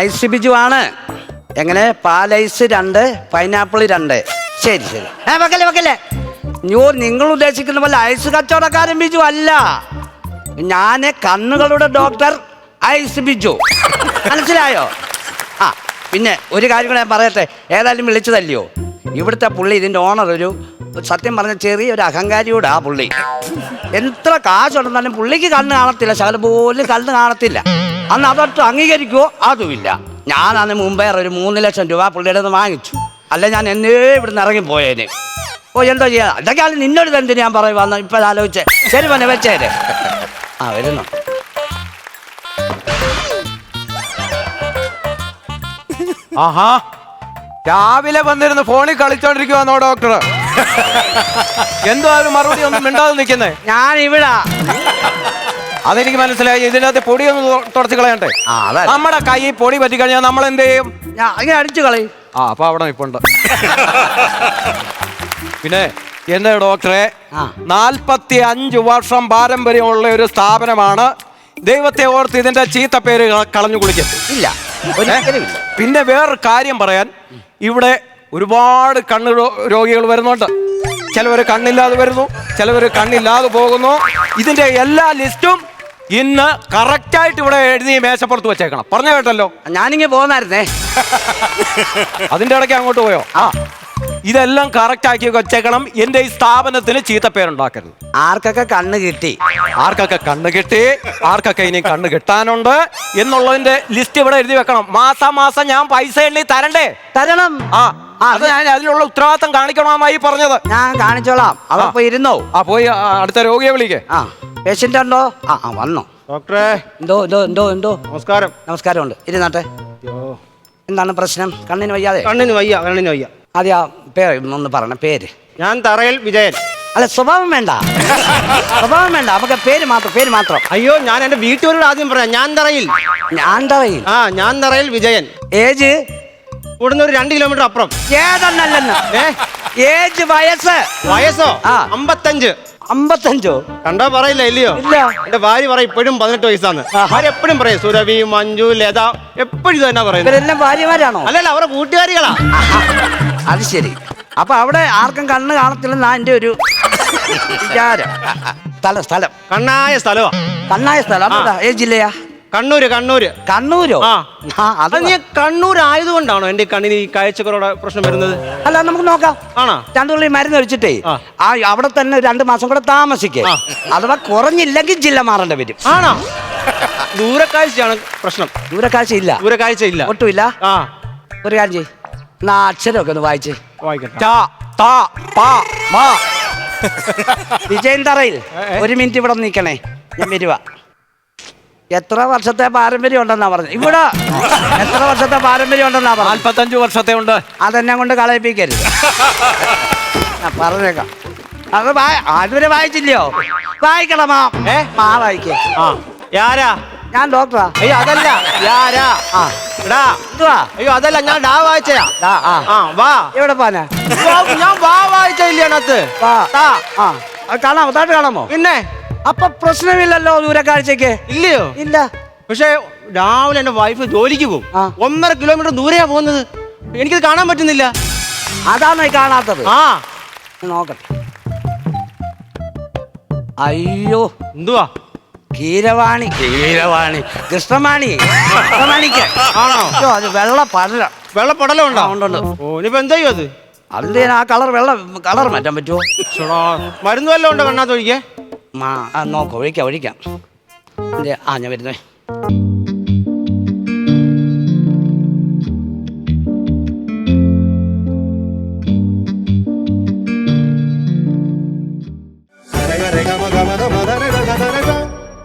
Ice Biju ആണ് എങ്ങനെ പാലൈസ് രണ്ട് പൈനാപ്പിൾ രണ്ട്. ശരി ശരി. ഏ വെക്കല്ലേ വെക്കല്ലേ? യോ നിങ്ങൾ ഉദ്ദേശിക്കുന്ന പോലെ ഐസ് കച്ചവടക്കാരൻ ബിജു അല്ല. ഞാൻ കണ്ണുകളുടെ ഡോക്ടർ ഐസ് ബിജു. മനസ്സിലായോ? ആ പിന്നെ ഒരു കാര്യം കൂടെ ഞാൻ പറയട്ടെ. ഏതായാലും വിളിച്ചതല്ലയോ? ഇവിടുത്തെ പുള്ളി ഇതിന്റെ ഓണർ ഒരു സത്യം പറഞ്ഞ ചെറിയൊരു അഹങ്കാരിയോട് ആ പുള്ളി. എത്ര കാശുണ്ടെന്നാലും പുള്ളിക്ക് കണ്ണ് കാണത്തില്ല. ശകലം പോലും കണ്ണ് കാണത്തില്ല. അന്ന് അതൊട്ട് അംഗീകരിക്കുവോ? അതുമില്ല. ഞാൻ അന്ന് മുമ്പേ ഒരു മൂന്ന് ലക്ഷം രൂപ പുള്ളിയുടെ നിന്ന് വാങ്ങിച്ചു. അല്ല ഞാൻ എന്നേ ഇവിടുന്ന് ഇറങ്ങിപ്പോയേനെ ഓ എന്തോ ചെയ്യാ? ഇതൊക്കെയാണ് നിന്നോട് എന്തിനു ഞാൻ പറയുവാന്ന് ഇപ്പൊ ആലോചിച്ചേ. ശരി പോലെ വെച്ചേരെ. ആ വരുന്നു. ആഹാ. രാവിലെ വന്നിരുന്ന് ഫോണിൽ കളിച്ചോണ്ടിരിക്കുവാന്നോ ഡോക്ടർ എന്തോ ആരും മറുപടി ഒന്നും മിണ്ടാതെ നിൽക്കുന്നേ? ഞാൻ ഇവിടെ അതെനിക്ക് മനസ്സിലായി. ഇതിനകത്ത് പൊടിയൊന്ന് ഒന്ന് തുടച്ച് കളയണ്ടേ? ആ അതെ നമ്മുടെ കൈ പൊടി പറ്റി കഴിഞ്ഞാൽ നമ്മൾ എന്ത് ചെയ്യും ഞാൻ അങ്ങനെ അടിച്ചു കളയും. ആ അപ്പൊ അവിടെ നിപ്പുണ്ട്. പിന്നെ എന്റെ ഡോക്ടറെ? ആ. നാൽപ്പത്തി അഞ്ച് വർഷം പാരമ്പര്യമുള്ള ഒരു സ്ഥാപനമാണ്. ദൈവത്തെ ഓർത്ത് ഇതിന്റെ ചീത്ത പേര് കള- കളഞ്ഞു കുളിക്കും. ഇല്ല. ഒരിക്കലും ഇല്ല പിന്നെ വേറൊരു കാര്യം പറയാൻ. ഇവിടെ ഒരുപാട് കണ്ണ് രോ- രോഗികൾ വരുന്നുണ്ട്. ചിലവർ കണ്ണില്ലാതെ വരുന്നു ചിലവർ കണ്ണില്ലാതെ പോകുന്നു. ഇതിന്റെ എല്ലാ ലിസ്റ്റും ഇന്ന് കറക്റ്റായിട്ട് ഇവിടെ എഴുതി മേശപ്പുറത്ത് വെച്ചേക്കണം. പറഞ്ഞ കേട്ടല്ലോ? ഞാനിങ്ങനെ പോന്നായിരുന്നേ. അതിന്റെ ഇടയ്ക്ക് അങ്ങോട്ട് പോയോ? ആ. ഇതെല്ലാം കറക്റ്റ് ആക്കി വെച്ചേക്കണം. എന്റെ ഈ സ്ഥാപനത്തിന് ചീത്തപ്പേരുണ്ടാക്കരുത്. ആർക്കൊക്കെ കണ്ണ് കിട്ടി? ആർക്കൊക്കെ കണ്ണ് കിട്ടി? ആർക്കൊക്കെ ഇനി കണ്ണ് കിട്ടാനുണ്ട്? എന്നുള്ളതിന്റെ ലിസ്റ്റ് ഇവിടെ എഴുതി വെക്കണം. മാസം മാസം ഞാൻ പൈസ എണ്ണി തരണ്ടേ? തരണം. ആ അത് ഞാൻ അതിനുള്ള ഉത്തരവാദിത്തം കാണിക്കണമായി പറഞ്ഞത്. ഞാൻ കാണിച്ചോളാം. അവിടെ പോയി ഇരുന്നോ? ആ പോയി ആ, അടുത്ത രോഗിയെ വിളിക്കേ. ആ പേഷ്യന്റ് ഉണ്ടോ? ആ ആ വന്നോ. ഡോക്ടറെ. എന്തോ എന്തോ എന്തോ എന്തോ? നമസ്കാരം. നമസ്കാരം ഉണ്ട് ഇരുന്നാട്ടെ എന്താണ് പ്രശ്നം? കണ്ണിന് വയ്യാതെ? കണ്ണിന് വയ്യ കണ്ണിന് വയ്യ. ആ പേര് ഒന്ന് പറഞ്ഞ പേര്. ഞാൻ തറയിൽ വിജയൻ. അല്ല സ്വഭാവം വേണ്ട. സ്വഭാവം വേണ്ട. നമുക്ക് പേര് മാത്രം പേര് മാത്രം. അയ്യോ ഞാൻ എന്റെ വീട്ടുകാരോട് ആദ്യം പറയാം. ഞാൻ തറയിൽ. ഞാൻ തറയിൽ. ആ ഞാൻ തറയിൽ വിജയൻ. ഏജ്? ഇവിടുന്ന് ഒരു രണ്ട് കിലോമീറ്റർ അപ്പുറം. ഏതെണ്ണല്ലെന്ന് ഏ? ഏജ് വയസ്സ്? വയസ്സോ? ആ. അമ്പത്തഞ്ച്. അമ്പത്തഞ്ചോ? കണ്ടോ പറയില്ല ഇല്ലയോ? ഇല്ല. എന്റെ ഭാര്യ പറയും ഇപ്പോഴും പതിനെട്ട് വയസ്സാണ് ആഹാ. ഭാര്യ എപ്പോഴും പറയും സുരഭി മഞ്ജു ലത എപ്പോഴും ഇത് തന്നെ പറയുന്നത്. ഇവരെല്ലാം ഭാര്യമാരാണോ? അല്ലല്ല അവരുടെ കൂട്ടുകാരികളാ. അത് ശരി. അപ്പൊ അവിടെ ആർക്കും കണ്ണ് കാണത്തില്ലെന്നാ എന്റെ ഒരു വിചാരം. സ്ഥലം സ്ഥലം. കണ്ണായ സ്ഥലമാ കണ്ണായ സ്ഥലം? ഏത് ജില്ലയാ? കണ്ണൂര് കണ്ണൂര്. കണ്ണൂരോ? ആ. ആ, അത് അത് നീ കണ്ണൂർ ആയതുകൊണ്ടാണോ എന്റെ കണ്ണിന് ഈ കാഴ്ചക്കുറയുടെ പ്രശ്നം വരുന്നത്? അല്ല നമുക്ക് നോക്കാം. ആണോ? രണ്ടു തുള്ളി മരുന്ന് ഒഴിച്ചിട്ടേ ആ. ആ അവിടെ തന്നെ രണ്ടു മാസം കൂടെ താമസിക്കേ. ആ. അഥവാ കുറഞ്ഞില്ലെങ്കിൽ ജില്ല മാറേണ്ടി വരും. ആണോ? ദൂരക്കാഴ്ചയാണ് പ്രശ്നം. ദൂരക്കാഴ്ച ഇല്ല ദൂരക്കാഴ്ച ഇല്ല ഒട്ടുമില്ല. ആ. ഒരു കാര്യം ചെയ്യ്. എന്നാ അക്ഷരമൊക്കെ ഒന്ന് വായിച്ച്. വായിക്കട്ടെ. ടാ, ത, പ, മ. വിജയൻ തറയിൽ ഒരു മിനിറ്റ് ഇവിടെ നിൽക്കണേ. ഞാൻ വരുവാ. എത്ര വർഷത്തെ പാരമ്പര്യം ഉണ്ടെന്നാ പറഞ്ഞു. ഇവിടെ. എത്ര വർഷത്തെ പാരമ്പര്യം ഉണ്ടെന്നാ പറഞ്ഞു. നാൽപ്പത്തഞ്ച് വർഷത്തെ ഉണ്ട്. അതെന്നെ കൊണ്ട് കളയിപ്പിക്കരുത്. ഞാൻ പറഞ്ഞേക്കാം. അത് വായ- അതുവരെ വായിച്ചില്ലയോ? വായിക്കണം മാ. ഏ? മാ വായിക്കേ. ആ യാരാ? ഞാൻ ഡോക്ടറാ. അയ്യോ അതല്ല. യാരാ? ആ. എടാ. എന്തുവാ? അയ്യോ അതല്ല ഞാൻ ഡാ വായിച്ചയാ. ആ. ആ വാ. എവിടെ പോനാ ഞാൻ വാ വായിച്ചില്ല അതിനകത്ത്? വാ. താ. ആ. കാണാമോ? താട്ട് കാണാമോ? പിന്നെ? അപ്പൊ പ്രശ്നമില്ലല്ലോ ദൂരക്കാഴ്ചക്ക് ഇല്ലയോ ഇല്ല. പക്ഷേ രാവിലെ എന്റെ വൈഫ് ജോലിക്ക് പോകും. ഒന്നര കിലോമീറ്റർ ദൂരെയാ പോകുന്നത്. എനിക്കത് കാണാൻ പറ്റുന്നില്ല. അതാണ് കാണാത്തത്? ആ. നോക്കട്ടെ. അയ്യോ. എന്തുവാ? കീരവാണി. കീരവാണി. കൃഷ്ണമാണി. കൃഷ്ണമാണിക്ക്. ആണോ? അയ്യോ, അത് വെള്ള പടല. വെള്ളപ്പടലം ഉണ്ടോ? ആ, ഉണ്ട്, ഉണ്ട്. ഓ ഇനിയിപ്പോ എന്താ ചെയ്യും അത്? അതിന്റെ ആ കളർ വെള്ള കളർ മാറ്റാൻ പറ്റുമോ? മരുന്ന് വല്ലതും ഉണ്ടോ കണ്ണാത്ത് ഒഴിക്കേ മാ ആ നോക്കാം ഒഴിക്കാം ഒഴിക്കാം. ആ ഞാൻ വരുന്നേ.